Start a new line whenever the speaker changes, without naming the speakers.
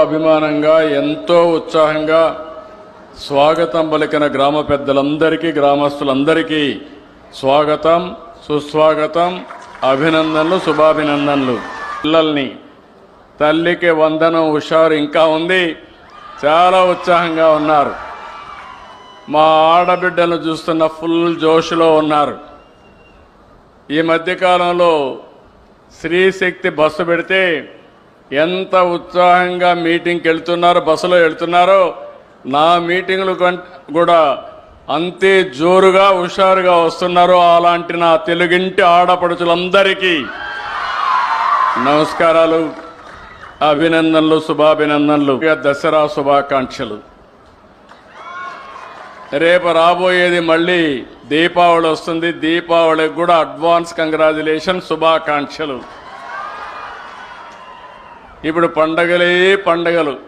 అభిమానంగా ఎంతో ఉత్సాహంగా స్వాగతం పలికిన గ్రామ పెద్దలందరికీ గ్రామస్తులందరికీ స్వాగతం సుస్వాగతం అభినందనలు శుభాభినందనలు. పిల్లల్ని తల్లికి వందనం హుషారు ఇంకా ఉంది. చాలా ఉత్సాహంగా ఉన్నారు. మా ఆడబిడ్డను చూస్తున్న ఫుల్ జోష్లో ఉన్నారు. ఈ మధ్యకాలంలో స్త్రీశక్తి బస్సు పెడితే ఎంత ఉత్సాహంగా మీటింగ్కి వెళ్తున్నారో బస్సులో వెళ్తున్నారో నా మీటింగ్లు కం- కూడా అంతే జోరుగా హుషారుగా వస్తున్నారు అలాంటి నా తెలుగింటి ఆడపడుచులందరికీ నమస్కారాలు అభినందనలు శుభాభినందనలు దసరా శుభాకాంక్షలు. రేపు రాబోయేది మళ్ళీ దీపావళి వస్తుంది దీపావళికి కూడా అడ్వాన్స్ కంగ్రాచులేషన్ శుభాకాంక్షలు. ఇప్పుడు పండగలే పండగలు.